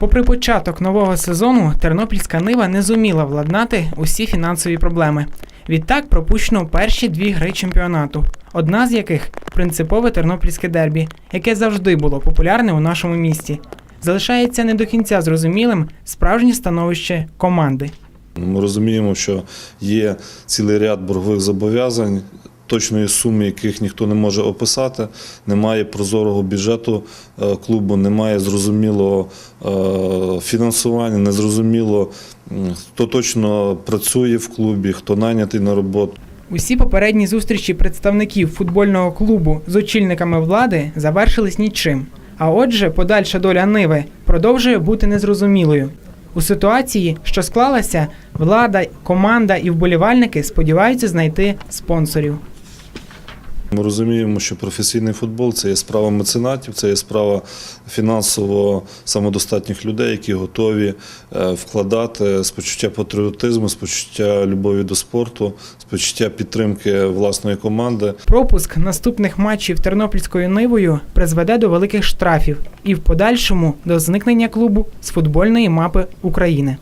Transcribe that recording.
Попри початок нового сезону, тернопільська нива не зуміла владнати усі фінансові проблеми. Відтак пропущено перші дві гри чемпіонату, одна з яких принципове тернопільське дербі, яке завжди було популярне у нашому місті. Залишається не до кінця зрозумілим справжнє становище команди. Ми розуміємо, що є цілий ряд боргових зобов'язань, точної суми яких ніхто не може описати. Немає прозорого бюджету е, клубу, немає зрозумілого е, фінансування, незрозуміло, хто точно працює в клубі, хто найнятий на роботу. Усі попередні зустрічі представників футбольного клубу з очільниками влади завершились нічим. А отже, подальша доля Ниви продовжує бути незрозумілою. У ситуації, що склалася, влада, команда і вболівальники сподіваються знайти спонсорів. Ми розуміємо, що професійний футбол це є справа меценатів, це є справа фінансово самодостатніх людей, які готові е, вкладати з почуття патріотизму, з почуття любові до спорту, з почуття підтримки власної команди. Пропуск наступних матчів тернопільською нивою призведе до великих штрафів і в подальшому до зникнення клубу з футбольної мапи України.